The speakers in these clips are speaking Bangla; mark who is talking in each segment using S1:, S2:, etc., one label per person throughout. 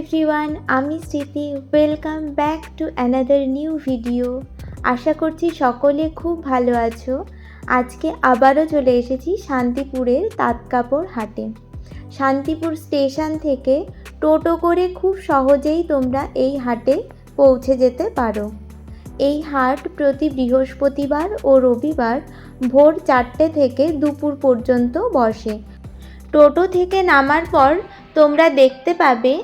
S1: এভরিওয়ান আমি Smriti welcome back to another new video আশা করছি সকলে খুব ভালো আছো। আজকে আবারও চলে এসেছি শান্তিপুরের তাঁতকাপড় হাটে। শান্তিপুর স্টেশন থেকে টোটো করে খুব সহজেই তোমরা এই হাটে পৌঁছে যেতে পারো। এই হাট প্রতি বৃহস্পতিবার ও রবিবার ভোর চারটে থেকে দুপুর পর্যন্ত বসে। টোটো থেকে নামার পর তোমরা দেখতে পাবে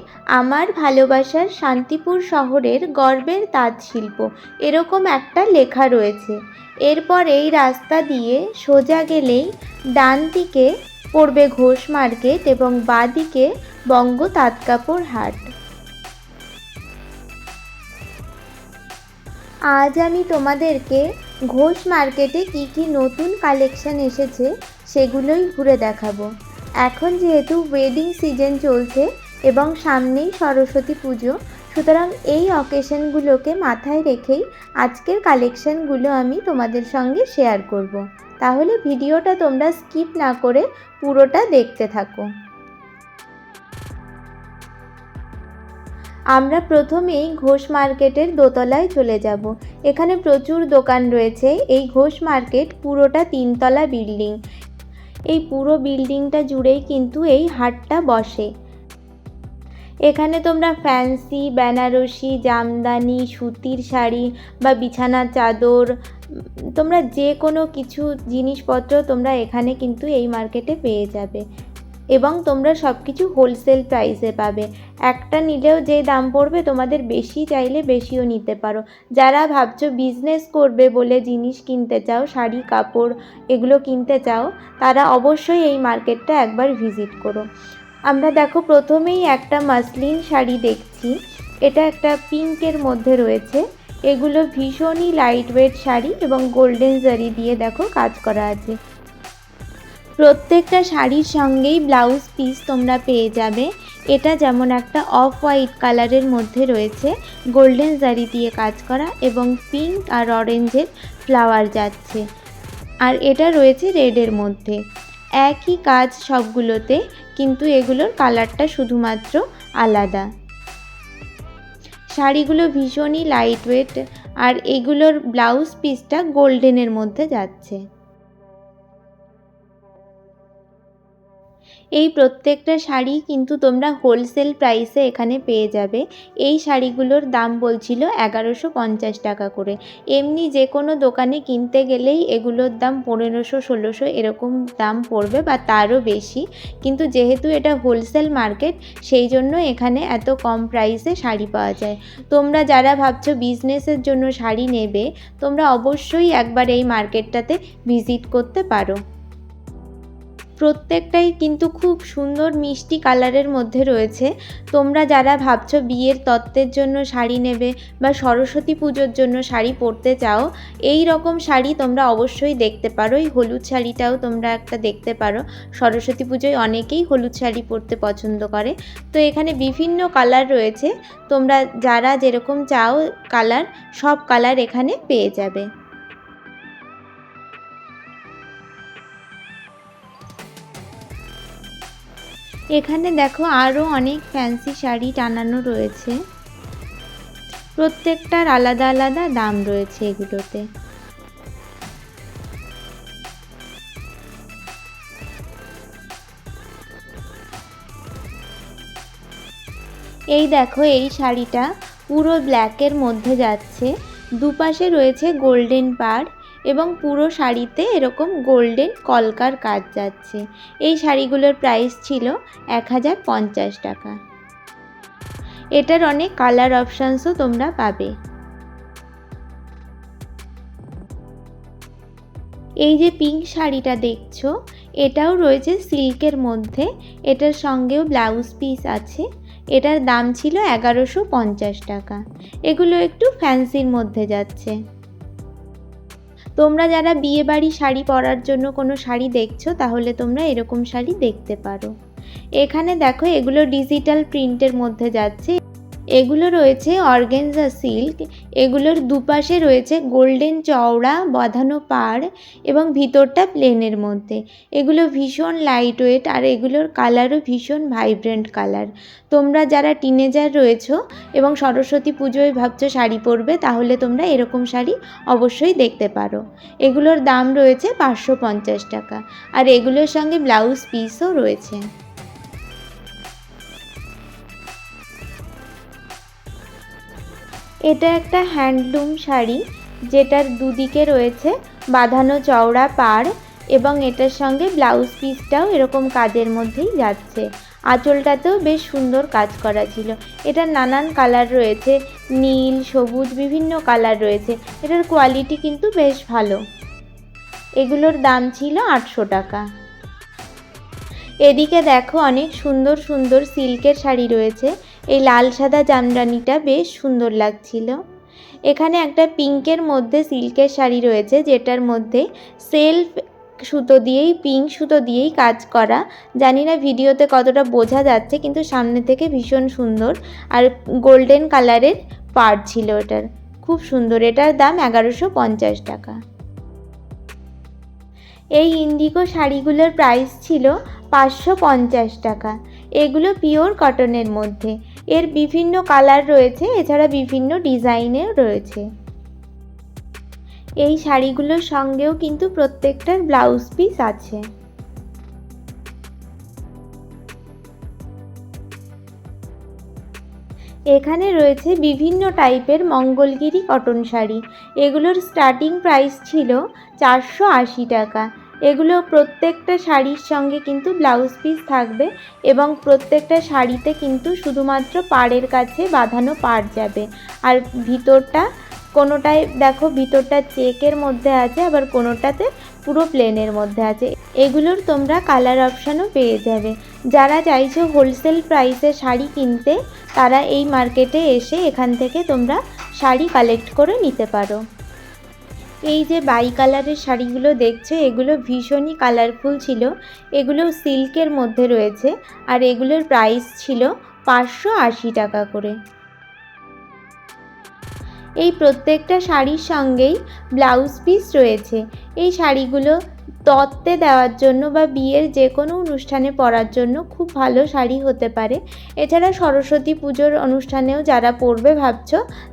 S1: আমার ভালোবাসার শান্তিপুর শহরের গর্বের তাঁত শিল্প এরকম একটা লেখা রয়েছে। এরপর এই রাস্তা দিয়ে সোজা গেলেই ডান দিকে পড়বে ঘোষ মার্কেট এবং বাঁ দিকে বঙ্গ তাঁতকাপড় হাট। আজ আমি তোমাদেরকে ঘোষ মার্কেটে কি কি নতুন কালেকশন এসেছে সেগুলোই ঘুরে দেখাবো। এখন যেহেতু ওয়েডিং সিজন চলছে এবং সামনেই সরস্বতী পুজো, সুতরাং এই অকেশনগুলোকে মাথায় রেখেই আজকের কালেকশনগুলো আমি তোমাদের সঙ্গে শেয়ার করব। তাহলে ভিডিওটা তোমরা স্কিপ না করে পুরোটা দেখতে থাকো। আমরা প্রথমেই ঘোষ মার্কেটের দোতলায় চলে যাব। এখানে প্রচুর দোকান রয়েছে। এই ঘোষ মার্কেট পুরোটা তিনতলা বিল্ডিং এই পুরো বিল্ডিংটা জুড়েই কিন্তু এই হাটটা বসে। এখানে তোমরা ফ্যান্সি, বেনারসি, জামদানি, সুতির শাড়ি বা বিছানার চাদর তোমরা যে কোনো কিছু জিনিসপত্র তোমরা এখানে কিন্তু এই মার্কেটে পেয়ে যাবে। এবং তোমরা সব কিছু হোলসেল প্রাইসে পাবে। একটা নিলেও যে দাম পড়বে তোমাদের বেশি চাইলে বেশিও নিতে পারো। যারা ভাবছ বিজনেস করবে বলে জিনিস কিনতে চাও, শাড়ি, কাপড় এগুলো কিনতে চাও, তারা অবশ্যই এই মার্কেটটা একবার ভিজিট করো। আমরা দেখো প্রথমেই একটা মাসলিন শাড়ি দেখছি। এটা একটা পিঙ্কের মধ্যে রয়েছে। এগুলো ভীষণই লাইট ওয়েট শাড়ি এবং গোল্ডেন জারি দিয়ে দেখো কাজ করা আছে। প্রত্যেকটা শাড়ির সঙ্গেই ব্লাউজ পিস তোমরা পেয়ে যাবে। এটা যেমন একটা অফ হোয়াইট কালারের মধ্যে রয়েছে গোল্ডেন জারি দিয়ে কাজ করা এবং পিঙ্ক আর অরেঞ্জের ফ্লাওয়ার যাচ্ছে। আর এটা রয়েছে রেডের মধ্যে। একই কাজ সবগুলোতে, কিন্তু এগুলোর কালারটা শুধুমাত্র আলাদা। শাড়িগুলো ভীষণই লাইট ওয়েট আর এগুলোর ব্লাউজ পিসটা গোল্ডেনের মধ্যে যাচ্ছে। এই প্রত্যেকটা শাড়ি কিন্তু তোমরা হোলসেল প্রাইসে এখানে পেয়ে যাবে। এই শাড়িগুলোর দাম বলছিল এগারোশো পঞ্চাশ টাকা করে। এমনি যে কোনো দোকানে কিনতে গেলেই এগুলোর দাম পনেরোশো, ষোলোশো এরকম দাম পড়বে বা তারও বেশি। কিন্তু যেহেতু এটা হোলসেল মার্কেট সেই জন্য এখানে এত কম প্রাইসে শাড়ি পাওয়া যায়। তোমরা যারা ভাবছ বিজনেসের জন্য শাড়ি নেবে, তোমরা অবশ্যই একবার এই মার্কেটটাতে ভিজিট করতে পারো। প্রত্যেকটাই কিন্তু খুব সুন্দর মিষ্টি কালারের মধ্যে রয়েছে। তোমরা যারা ভাবছ বিয়ের তত্ত্বের জন্য শাড়ি নেবে বা সরস্বতী পুজোর জন্য শাড়ি পরতে চাও, এই রকম শাড়ি তোমরা অবশ্যই দেখতে পারো। এই হলুদ শাড়িটাও তোমরা একটা দেখতে পারো। সরস্বতী পুজোয় অনেকেই হলুদ শাড়ি পরতে পছন্দ করে। তো এখানে বিভিন্ন কালার রয়েছে। তোমরা যারা যেরকম চাও কালার, সব কালার এখানে পেয়ে যাবে। এখানে দেখো আরও অনেক ফ্যান্সি শাড়ি টানানো রয়েছে। প্রত্যেকটার আলাদা আলাদা দাম রয়েছে এগুলোতে। এই দেখো এই শাড়িটা পুরো ব্ল্যাকের মধ্যে যাচ্ছে। দুপাশে রয়েছে গোল্ডেন পাড়। এবং পুরো শাড়িতে এরকম গোল্ডেন কলকার কাজ যাচ্ছে। এই শাড়িগুলোর প্রাইস ছিল এক হাজার পঞ্চাশ টাকা। এটার অনেক কালার অপশানসও তোমরা পাবে। এই যে পিঙ্ক শাড়িটা দেখছ, এটাও রয়েছে সিল্কের মধ্যে। এটার সঙ্গেও ব্লাউজ পিস আছে। এটার দাম ছিল এগারোশো পঞ্চাশ টাকা। এগুলো একটু ফ্যান্সির মধ্যে যাচ্ছে। তোমরা যারা বিয়ে বাড়ি শাড়ি পরার জন্য কোনো শাড়ি দেখছ, তাহলে তোমরা এরকম শাড়ি দেখতে পারো। এখানে দেখো, এগুলো ডিজিটাল প্রিন্টের মধ্যে যাচ্ছে। এগুলো রয়েছে অর্গেনজা সিল্ক, এগুলোর দুপাশে রয়েছে গোল্ডেন চওড়া, বাঁধানো পাড় এবং ভিতরটা প্লেনের মধ্যে। এগুলো ভীষণ লাইট ওয়েট আর এগুলোর কালারও ভীষণ ভাইব্রেন্ট কালার তোমরা যারা টিনেজার রয়েছো এবং সরস্বতী পুজোয় ভাবছ শাড়ি পরবে, তাহলে তোমরা এরকম শাড়ি অবশ্যই দেখতে পারো। এগুলোর দাম রয়েছে পাঁচশো পঞ্চাশ টাকা। আর এগুলোর সঙ্গে ব্লাউজ পিসও রয়েছে। এটা একটা হ্যান্ডলুম শাড়ি যেটার দুদিকে রয়েছে বাঁধানো চওড়া পাড় এবং এটার সঙ্গে ব্লাউজ পিসটাও এরকম কাজের মধ্যেই যাচ্ছে। আঁচলটাতেও বেশ সুন্দর কাজ করা ছিল। এটার নানান কালার রয়েছে, নীল, সবুজ, বিভিন্ন কালার রয়েছে। এটার কোয়ালিটি কিন্তু বেশ ভালো। এগুলোর দাম ছিল আটশো টাকা। এদিকে দেখো অনেক সুন্দর সুন্দর সিল্কের শাড়ি রয়েছে। এই লাল সাদা জামদানিটা বেশ সুন্দর লাগছিল। এখানে একটা পিঙ্কের মধ্যে সিল্কের শাড়ি রয়েছে, যেটার মধ্যে সেলফ সুতো দিয়েই, পিঙ্ক সুতো দিয়েই কাজ করা। জানি না ভিডিওতে কতটা বোঝা যাচ্ছে, কিন্তু সামনে থেকে ভীষণ সুন্দর। আর গোল্ডেন কালারের পার্ট ছিল এটার। খুব সুন্দর। এটার দাম এগারোশো পঞ্চাশ টাকা। এই ইন্ডিগো শাড়িগুলোর প্রাইস ছিল পাঁচশো পঞ্চাশ টাকা। এগুলো পিওর কটনের মধ্যে। এর বিভিন্ন কালার রয়েছে, এছাড়া বিভিন্ন ডিজাইনের রয়েছে। এই শাড়িগুলোর সঙ্গেও কিন্তু প্রত্যেকটার ব্লাউজ পিস আছে। এখানে রয়েছে বিভিন্ন টাইপের মঙ্গলগিরি কটন শাড়ি। এগুলোর স্টার্টিং প্রাইস ছিল চারশো আশি টাকা। এগুলো প্রত্যেকটা শাড়ির সঙ্গে কিন্তু ব্লাউজ পিস থাকবে এবং প্রত্যেকটা শাড়িতে কিন্তু শুধুমাত্র পাড়ের কাছে বাঁধানো পাড় যাবে। আর ভিতরটা কোনোটায় দেখো ভিতরটা চেকের মধ্যে আছে, আবার কোনোটাতে পুরো প্লেনের মধ্যে আছে। এগুলোর তোমরা কালার অপশানও পেয়ে যাবে। যারা চাইছো হোলসেল প্রাইসে শাড়ি কিনতে, তারা এই মার্কেটে এসে এখান থেকে তোমরা শাড়ি কালেক্ট করে নিতে পারো। এই যে বাই কালারের শাড়িগুলো দেখছে, এগুলো ভীষণই কালারফুল ছিল। এগুলো সিল্কের মধ্যে রয়েছে আর এগুলোর প্রাইস ছিল পাঁচশো আশি টাকা করে। এই প্রত্যেকটা শাড়ির সঙ্গেই ব্লাউজ পিস রয়েছে। এই শাড়িগুলো তত্ত্বে দেওয়ার জন্য বা বিয়ের যে কোনো অনুষ্ঠানে পরার জন্য খুব ভালো শাড়ি হতে পারে। এছাড়া সরস্বতী পুজোর অনুষ্ঠানেও যারা পরবে ভাবছ,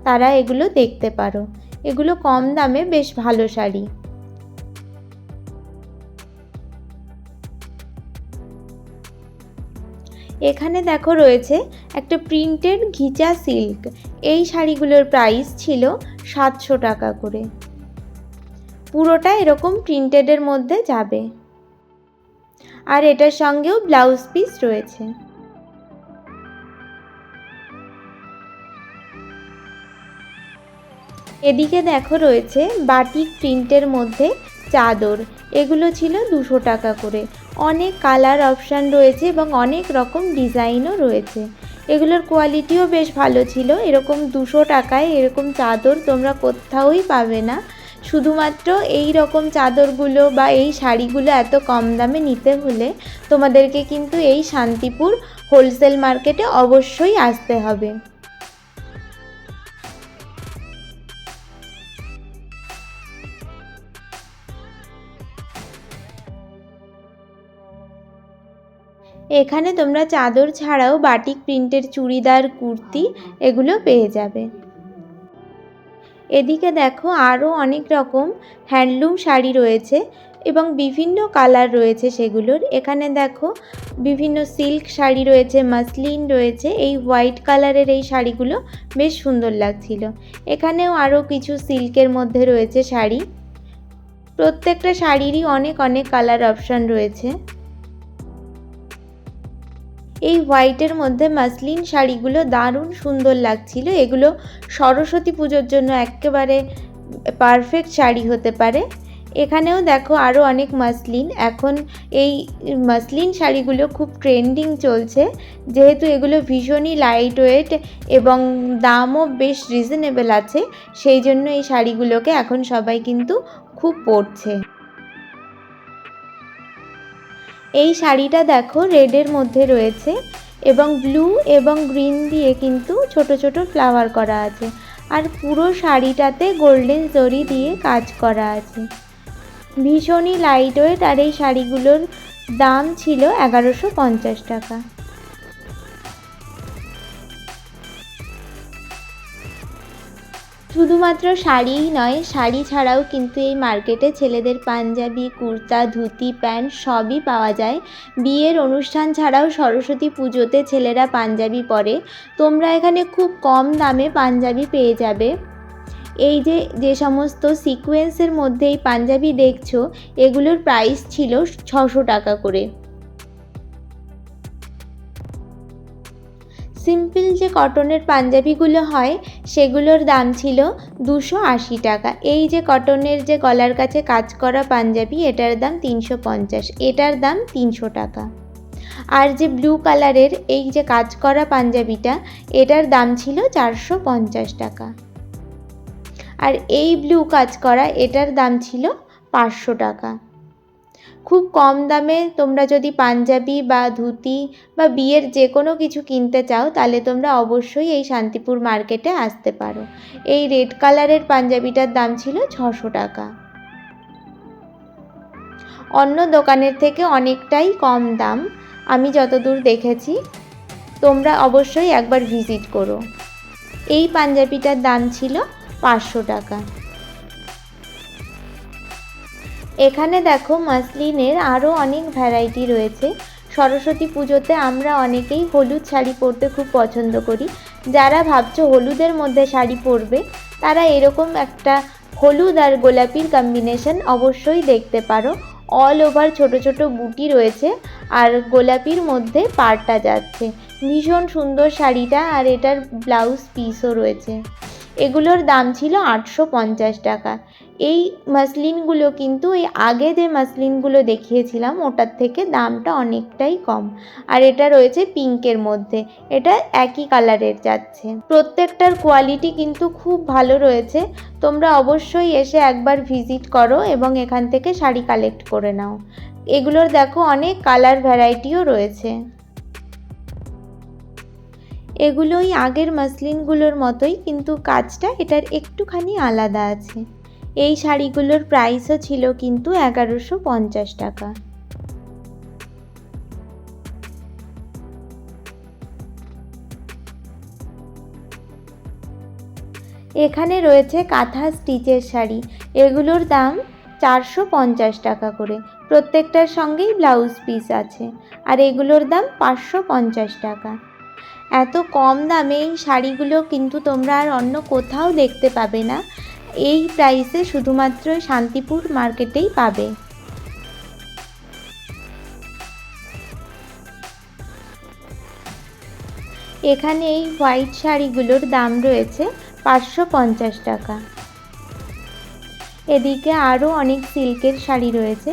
S1: তারা এগুলো দেখতে পারো। এগুলো কম দামে বেশ ভালো শাড়ি। এখানে দেখো রয়েছে একটা প্রিন্টেড ঘিচা সিল্ক এই শাড়িগুলোর প্রাইস ছিল সাতশো টাকা করে। পুরোটা এরকম প্রিন্টেডের মধ্যে যাবে। আর এটার সঙ্গেও ব্লাউজ পিস রয়েছে। এদিকে দেখো রয়েছে বাটিক প্রিন্টের মধ্যে চাদর। এগুলো ছিল দুশো টাকা করে। অনেক কালার অপশান রয়েছে এবং অনেক রকম ডিজাইনও রয়েছে। এগুলোর কোয়ালিটিও বেশ ভালো ছিল। এরকম দুশো টাকায় এরকম চাদর তোমরা কোথাওই পাবে না। শুধুমাত্র এই রকম চাদরগুলো বা এই শাড়িগুলো এত কম দামে নিতে হলে তোমাদেরকে কিন্তু এই শান্তিপুর হোলসেল মার্কেটে অবশ্যই আসতে হবে। এখানে তোমরা চাদর ছাড়াও বাটিক প্রিন্টের চুড়িদার, কুর্তি এগুলো পেয়ে যাবে। এদিকে দেখো আরও অনেক রকম হ্যান্ডলুম শাড়ি রয়েছে এবং বিভিন্ন কালার রয়েছে সেগুলোর। এখানে দেখো বিভিন্ন সিল্ক শাড়ি রয়েছে, মাসলিন রয়েছে, এই হোয়াইট কালারের এই শাড়িগুলো বেশ সুন্দর লাগছিল। এখানেও আরও কিছু সিল্কের মধ্যে রয়েছে শাড়ি। প্রত্যেকটা শাড়িরই অনেক অনেক কালার অপশান রয়েছে। এই হোয়াইটের মধ্যে মাসলিন শাড়িগুলো দারুণ সুন্দর লাগছিল। এগুলো সরস্বতী পুজোর জন্য একেবারে পারফেক্ট শাড়ি হতে পারে। এখানেও দেখো আরও অনেক মাসলিন এখন এই মাসলিন শাড়িগুলো খুব ট্রেন্ডিং চলছে। যেহেতু এগুলো ভীষণই লাইট ওয়েট এবং দামও বেশ রিজনেবল আছে, সেই জন্য এই শাড়িগুলোকে এখন সবাই কিন্তু খুব পরছে। এই শাড়িটা দেখো রেডের মধ্যে রয়েছে এবং ব্লু এবং গ্রিন দিয়ে কিন্তু ছোট ছোট ফ্লাওয়ার করা আছে। আর পুরো শাড়িটাতে গোল্ডেন জরি দিয়ে কাজ করা আছে। ভীষণই লাইট ওয়েট আর এই শাড়িগুলোর দাম ছিল এগারোশো পঞ্চাশ টাকা। শুধুমাত্র শাড়িই নয়, শাড়ি ছাড়াও কিন্তু এই মার্কেটে ছেলেদের পাঞ্জাবি, কুর্তা, ধুতি, প্যান্ট সবই পাওয়া যায়। বিয়ের অনুষ্ঠান ছাড়াও সরস্বতী পুজোতে ছেলেরা পাঞ্জাবি পরে। তোমরা এখানে খুব কম দামে পাঞ্জাবি পেয়ে যাবে। এই যে যে সমস্ত সিকোয়েন্সের মধ্যে এই পাঞ্জাবি দেখছ, এগুলোর প্রাইস ছিল ছশো টাকা করে। সিম্পল যে কটনের পাঞ্জাবিগুলো হয়, সেগুলোর দাম ছিল দুশো আশি টাকা। এই যে কটনের যে গলার কাছে কাজ করা পাঞ্জাবি, এটার দাম তিনশো পঞ্চাশ, এটার দাম তিনশো টাকা। আর যে ব্লু কালারের এই যে কাজ করা পাঞ্জাবিটা, এটার দাম ছিল চারশো পঞ্চাশ টাকা। আর এই ব্লু কাজ করা, এটার দাম ছিল পাঁচশো টাকা। খুব কম দামে তোমরা যদি পাঞ্জাবি বা ধুতি বা বিয়ের যে কোনো কিছু কিনতে চাও, তাহলে তোমরা অবশ্যই এই শান্তিপুর মার্কেটে আসতে পারো। এই রেড কালারের পাঞ্জাবিটার দাম ছিল ছশো টাকা। অন্য দোকানের থেকে অনেকটাই কম দাম, আমি যতদূর দেখেছি। তোমরা অবশ্যই একবার ভিজিট করো। এই পাঞ্জাবিটার দাম ছিল পাঁচশো টাকা। এখানে দেখো মাসলিনের আরও অনেক ভ্যারাইটি রয়েছে। সরস্বতী পুজোতে আমরা অনেকেই হলুদ শাড়ি পরতে খুব পছন্দ করি। যারা ভাবছ হলুদের মধ্যে শাড়ি পরবে, তারা এরকম একটা হলুদ আর গোলাপির কম্বিনেশন অবশ্যই দেখতে পারো। অল ওভার ছোট ছোট বুটি রয়েছে আর গোলাপির মধ্যে পাড়টা যাচ্ছে। ভীষণ সুন্দর শাড়িটা আর এটার ব্লাউজ পিসও রয়েছে। এগুলোর দাম ছিল আটশো পঞ্চাশ টাকা। এই মাসলিনগুলো কিন্তু এই আগে যে মাসলিনগুলো দেখিয়েছিলাম, ওটার থেকে দামটা অনেকটাই কম। আর এটা রয়েছে পিঙ্কের মধ্যে। এটা একই কালারের যাচ্ছে। প্রত্যেকটার কোয়ালিটি কিন্তু খুব ভালো রয়েছে। তোমরা অবশ্যই এসে একবার ভিজিট করো এবং এখান থেকে শাড়ি কালেক্ট করে নাও। এগুলোর দেখো অনেক কালার ভ্যারাইটিও রয়েছে। এগুলোই আগের মাসলিনগুলোর মতোই, কিন্তু কাজটা এটার একটুখানি আলাদা আছে। এই শাড়িগুলোর প্রাইসও ছিল কিন্তু এগারোশো পঞ্চাশ টাকা। এখানে রয়েছে কাঁথা স্টিচের শাড়ি। এগুলোর দাম চারশো পঞ্চাশ টাকা করে। প্রত্যেকটার সঙ্গেই ব্লাউজ পিস আছে। আর এগুলোর দাম পাঁচশো পঞ্চাশ টাকা। এত কম দামে এই শাড়িগুলো কিন্তু তোমরা আর অন্য কোথাও দেখতে পাবে না। এই প্রাইসে শুধুমাত্র শান্তিপুর মার্কেটেই পাবে। এখানে এই হোয়াইট শাড়িগুলোর দাম রয়েছে পাঁচশো পঞ্চাশ টাকা। এদিকে আরও অনেক সিল্কের শাড়ি রয়েছে।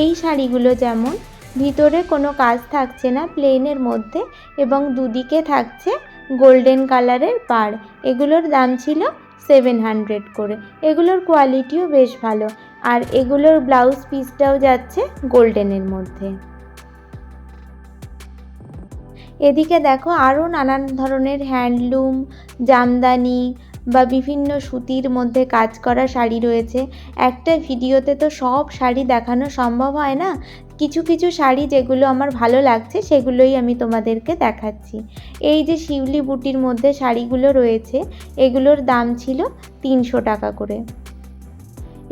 S1: এই শাড়িগুলো যেমন ভিতরে কোনো কাজ থাকছে না প্লেনের মধ্যে এবং দুদিকে থাকছে গোল্ডেন কালারের পাড়। এগুলোর দাম ছিল সেভেন হান্ড্রেড করে। এগুলোর কোয়ালিটিও বেশ ভালো। আর এগুলোর ব্লাউজ পিসটাও যাচ্ছে গোল্ডেনের মধ্যে। এদিকে দেখো আরও নানান ধরনের হ্যান্ডলুম, জামদানি বা বিভিন্ন সুতির মধ্যে কাজ করা শাড়ি রয়েছে। একটা ভিডিওতে তো সব শাড়ি দেখানো সম্ভব হয় না? কিছু কিছু শাড়ি যেগুলো আমার ভালো লাগছে, সেগুলোই আমি তোমাদেরকে দেখাচ্ছি। এই যে শিউলি বুটির মধ্যে শাড়িগুলো রয়েছে, এগুলোর দাম ছিল তিনশো টাকা করে।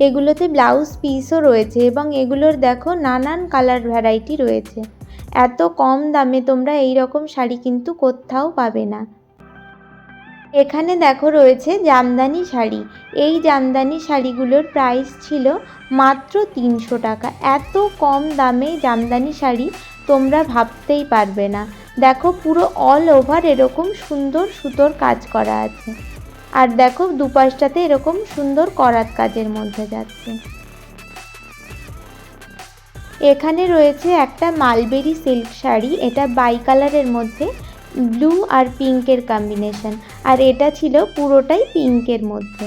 S1: এগুলোতে ব্লাউজ পিসও রয়েছে এবং এগুলোর দেখো নানান কালার ভ্যারাইটি রয়েছে। এত কম দামে তোমরা এই রকম শাড়ি কিন্তু কোথাও পাবে না। এখানে দেখো রয়েছে জামদানি শাড়ি। এই জামদানি শাড়িগুলোর প্রাইস ছিল মাত্র তিনশো টাকা। এত কম দামে জামদানি শাড়ি তোমরা ভাবতেই পারবে না। দেখো পুরো অল ওভার এরকম সুন্দর সুতোর কাজ করা আছে। আর দেখো দুপাশটাতে এরকম সুন্দর করাত কাজের মধ্যে যাচ্ছে। এখানে রয়েছে একটা মালবেরি সিল্ক শাড়ি। এটা বাই কালারের মধ্যে। ব্লু আর পিঙ্কের কম্বিনেশন আর এটা ছিল পুরোটাই পিঙ্কের মধ্যে।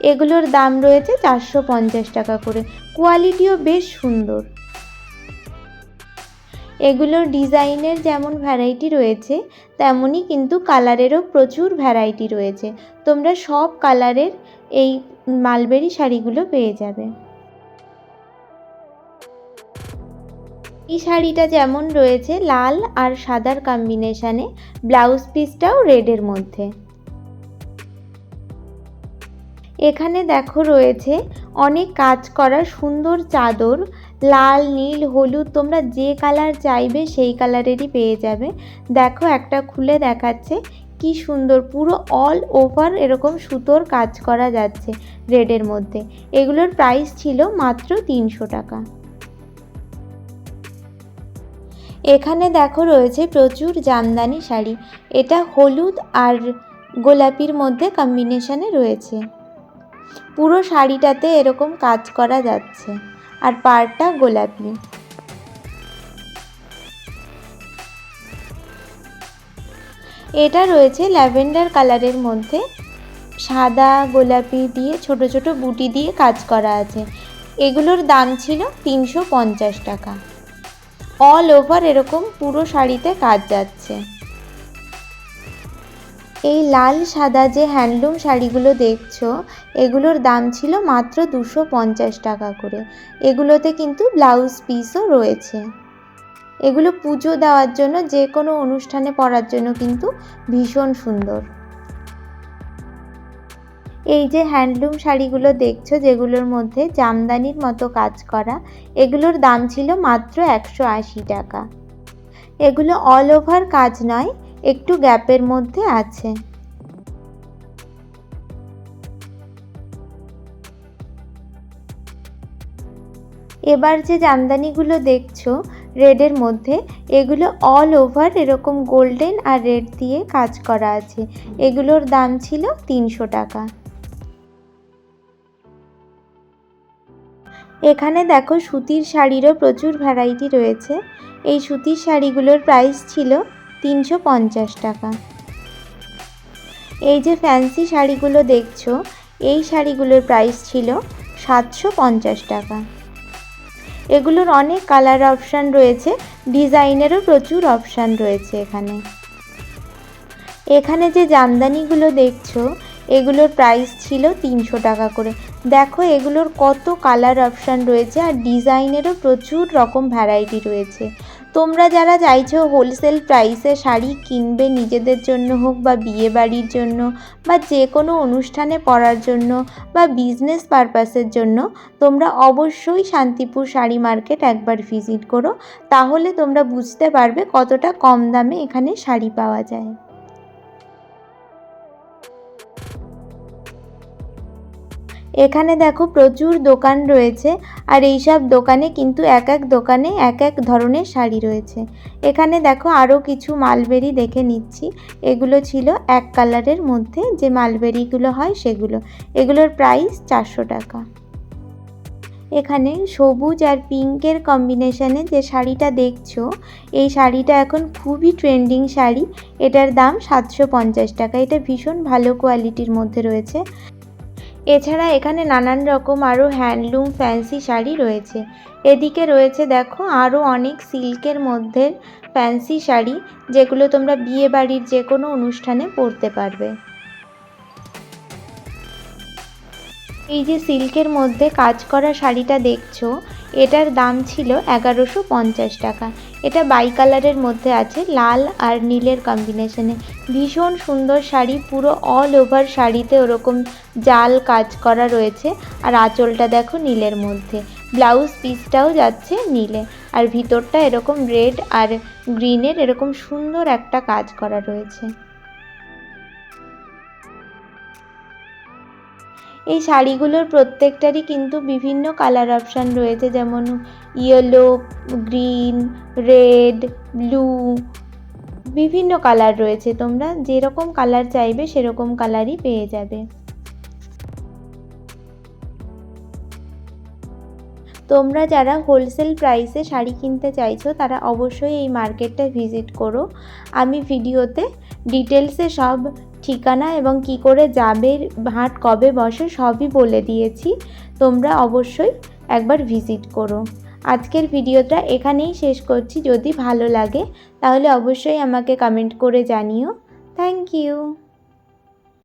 S1: এগুলোর দাম রয়েছে চারশো পঞ্চাশ টাকা করে। কোয়ালিটিও বেশ সুন্দর। এগুলোর ডিজাইনের যেমন ভ্যারাইটি রয়েছে, তেমনই কিন্তু কালারেরও প্রচুর ভ্যারাইটি রয়েছে। তোমরা সব কালারের এই মালবেরি শাড়িগুলো পেয়ে যাবে। এই শাড়িটা যেমন রয়েছে লাল আর সাদার কম্বিনেশানে ব্লাউজ পিসটাও রেডের মধ্যে। এখানে দেখো রয়েছে অনেক কাজ করা সুন্দর চাদর, লাল, নীল, হলুদ, তোমরা যে কালার চাইবে সেই কালারেরই পেয়ে যাবে। দেখো একটা খুলে দেখাচ্ছে কি সুন্দর, পুরো অল ওভার এরকম সুতোর কাজ করা যাচ্ছে রেডের মধ্যে। এগুলোর প্রাইস ছিল মাত্র তিনশো টাকা। এখানে দেখো রয়েছে প্রচুর জামদানি শাড়ি। এটা হলুদ আর গোলাপির মধ্যে কম্বিনেশনে রয়েছে। পুরো শাড়িটাতে এরকম কাজ করা যাচ্ছে। আর পাড়টা গোলাপি। এটা রয়েছে ল্যাভেন্ডার কালারের মধ্যে। সাদা, গোলাপি দিয়ে, ছোট ছোট বুটি দিয়ে কাজ করা আছে। এগুলোর দাম ছিল তিনশো পঞ্চাশ টাকা। অল ওভার এরকম পুরো শাড়িতে কাজ যাচ্ছে। এই লাল সাদা যে হ্যান্ডলুম শাড়িগুলো দেখছ, এগুলোর দাম ছিল মাত্র দুশো পঞ্চাশ টাকা করে। এগুলোতে কিন্তু ব্লাউজ পিসও রয়েছে। এগুলো পুজো দেওয়ার জন্য, যে কোনো অনুষ্ঠানে পরার জন্য কিন্তু ভীষণ সুন্দর। এই যে হ্যান্ডলুম শাড়িগুলো দেখছ, যেগুলোর মধ্যে জামদানির মতো কাজ করা, এগুলোর দাম ছিল মাত্র একশো আশি টাকা। এগুলো অল ওভার কাজ নয়, একটু গ্যাপের মধ্যে আছে। এবার যে জামদানিগুলো দেখছ রেডের মধ্যে, এগুলো অল ওভার এরকম গোল্ডেন আর রেড দিয়ে কাজ করা আছে। এগুলোর দাম ছিল তিনশো টাকা। এখানে দেখো সুতির শাড়িরও প্রচুর ভ্যারাইটি রয়েছে। এই সুতির শাড়িগুলোর প্রাইস ছিল তিনশো পঞ্চাশ টাকা। এই যে ফ্যান্সি শাড়িগুলো দেখছ, এই শাড়িগুলোর প্রাইস ছিল সাতশো পঞ্চাশ টাকা। এগুলোর অনেক কালার অপশান রয়েছে, ডিজাইনেরও প্রচুর অপশান রয়েছে এখানে। এখানে যে জামদানিগুলো দেখছ এগুলোর প্রাইস ছিল তিনশো টাকা করে। দেখো, এগুলোর কত কালার অপশান রয়েছে আর ডিজাইনেরও প্রচুর রকম ভ্যারাইটি রয়েছে। তোমরা যারা চাইছো হোলসেল প্রাইসে শাড়ি কিনবে নিজেদের জন্য হোক বা বিয়ে বাড়ির জন্য বা যে কোনো অনুষ্ঠানে পরার জন্য বা বিজনেস পারপাসের জন্য, তোমরা অবশ্যই শান্তিপুর শাড়ি মার্কেট একবার ভিজিট করো। তাহলে তোমরা বুঝতে পারবে কতটা কম দামে এখানে শাড়ি পাওয়া যায়। এখানে দেখো প্রচুর দোকান রয়েছে আর এইসব দোকানে কিন্তু এক এক দোকানে এক এক ধরনের শাড়ি রয়েছে। এখানে দেখো আরও কিছু মালবেরি দেখে নিচ্ছি। এগুলো ছিল এক কালারের মধ্যে, যে মালবেরিগুলো হয় সেগুলো। এগুলোর প্রাইস চারশো টাকা। এখানে সবুজ আর পিঙ্কের কম্বিনেশনে যে শাড়িটা দেখছ, এই শাড়িটা এখন খুবই ট্রেন্ডিং শাড়ি। এটার দাম সাতশো পঞ্চাশ টাকা। এটা ভীষণ ভালো কোয়ালিটির মধ্যে রয়েছে। এছাড়া এখানে নানান রকম আরও হ্যান্ডলুম, ফ্যান্সি শাড়ি রয়েছে। এদিকে রয়েছে দেখো আরও অনেক সিল্কের মধ্যে ফ্যান্সি শাড়ি, যেগুলো তোমরা বিয়ে বাড়ির যে কোনো অনুষ্ঠানে পরতে পারবে। এই যে সিল্কের মধ্যে কাজ করা শাড়িটা দেখছ, এটার দাম ছিল এগারোশো পঞ্চাশ টাকা। এটা বাই কালারের মধ্যে আছে, লাল আর নীলের কম্বিনেশনে ভীষণ সুন্দর শাড়ি, পুরো অল ওভার শাড়িতে ওরকম জাল কাজ করা রয়েছে। আর আঁচলটা দেখো নীলের মধ্যে। ব্লাউজ পিসটাও যাচ্ছে নীলে। আর ভিতরটা এরকম রেড আর গ্রিনের এরকম সুন্দর একটা কাজ করা রয়েছে। এই শাড়িগুলোর প্রত্যেকটারই কিন্তু বিভিন্ন কালার অপশান রয়েছে, যেমন ইয়েলো গ্রিন রেড ব্লু বিভিন্ন কালার রয়েছে তোমরা। যেরকম কালার চাইবে, সেরকম কালারই পেয়ে যাবে। তোমরা যারা হোলসেল প্রাইসে শাড়ি কিনতে চাইছো, তারা অবশ্যই এই মার্কেটটা ভিজিট করো। আমি ভিডিওতে ডিটেলসে সব ঠিকানা এবং কি করে যাবে, হাট কবে বসে সবই বলে দিয়েছি। তোমরা অবশ্যই একবার ভিজিট করো। আজকের ভিডিওটা এখানেই শেষ করছি। যদি ভালো লাগে, তাহলে অবশ্যই আমাকে কমেন্ট করে জানিও। Thank you